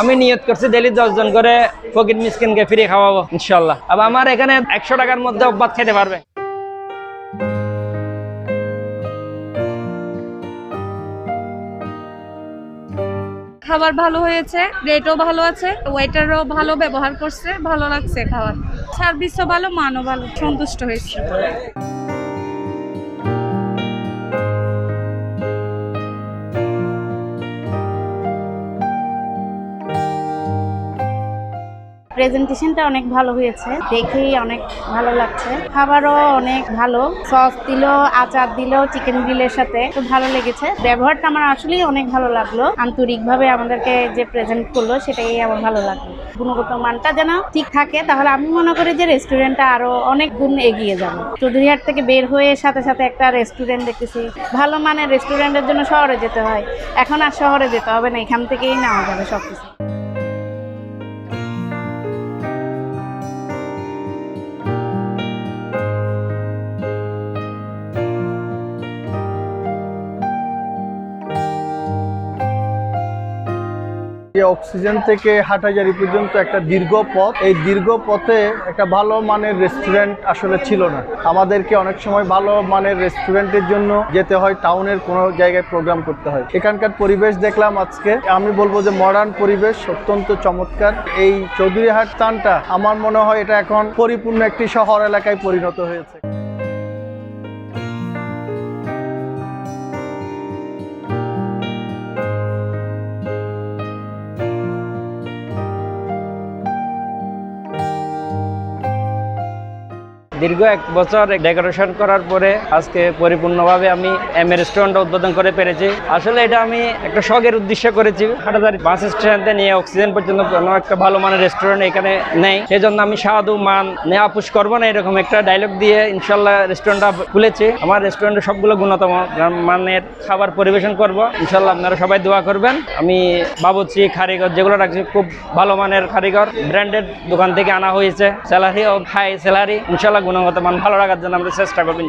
আমি নিয়ত করছি ডেলি দশজন করে ফকির মিসকিনকে ফিরে খাওয়াবো ইনশাল্লাহ আবার আমার এখানে একশো টাকার মধ্যে অব্বাদ খেতে পারবে। খাবার ভালো হয়েছে রেটও ভালো আছে ওয়েটারও ভালো ব্যবহার করছে, ভালো লাগছে খাবার। সার্ভিসও ভালো, মানও ভালো, সন্তুষ্ট হয়েছে। প্রেজেন্টেশনটা অনেক ভালো হয়েছে। দেখেই অনেক ভালো লাগছে। খাবারও অনেক ভালো। সস দিল, আচার দিল চিকেন গ্রিলের সাথে। তো ভালো লেগেছে। ব্যবহারটা আমার আসলেই অনেক ভালো লাগল। আন্তরিকভাবে আমাদেরকে যে প্রেজেন্ট করল, সেটাই আমার ভালো লাগল। গুণগত মানটা যেন ঠিক থাকে, তাহলে আমি মনে করি যে রেস্টুরেন্টটা আরও অনেক গুণ এগিয়ে যাবে। চৌধুরীহাট থেকে বের হয়ে সাথে সাথে একটা রেস্টুরেন্ট দেখতেছি। ভালো মানের রেস্টুরেন্টের জন্য শহরে যেতে হয়। এখন আর শহরে যেতে হবে না। এখান থেকেই নেওয়া যাবে সব এই অক্সিজেন থেকে হাটাজারি পর্যন্ত একটা দীর্ঘ পথ। এই দীর্ঘ পথে একটা ভালো মানের রেস্টুরেন্ট আসলে ছিল না। আমাদেরকে অনেক সময় ভালো মানের রেস্টুরেন্টের জন্য যেতে হয় টাউনের কোনো জায়গায় প্রোগ্রাম করতে হয়। এখানকার পরিবেশ দেখলাম আজকে। আমি বলব যে মডার্ন পরিবেশ অত্যন্ত চমৎকার। এই চৌধুরীহাট স্থানটা আমার মনে হয় এটা এখন পরিপূর্ণ একটি শহর এলাকায় পরিণত হয়েছে। দীর্ঘ এক বছর ডেকোরেশন করার পরে আজকে পরিপূর্ণভাবে আমি এম এ রেস্টুরেন্ট উদ্বোধন করে পেরেছি। আসলে এটা আমি একটা শখের উদ্দেশ্য করেছি। হাটাদারি বাস স্ট্যান্ডে নিয়ে অক্সিজেন পর্যন্ত কোনো একটা ভালো মানের রেস্টুরেন্ট এখানে নেই। সেই জন্য আমি সাধু মান নেওয়া পুষ করব না, এরকম একটা ডায়লগ দিয়ে ইনশাল্লাহ রেস্টুরেন্টটা খুলেছি। আমার রেস্টুরেন্টে সবগুলো গুণতম। মানের খাবার পরিবেশন করব। ইনশাল্লাহ আপনারা সবাই দোয়া করবেন। আমি বাবুচি কারিগর যেগুলো রাখছি, খুব ভালো মানের কারিগর। ব্র্যান্ডেড দোকান থেকে আনা হয়েছে। স্যালারি ও হাই স্যালারি ইনশাল্লাহ গুণগত মান ভালো রাখার জন্য আমরা চেষ্টা করবেন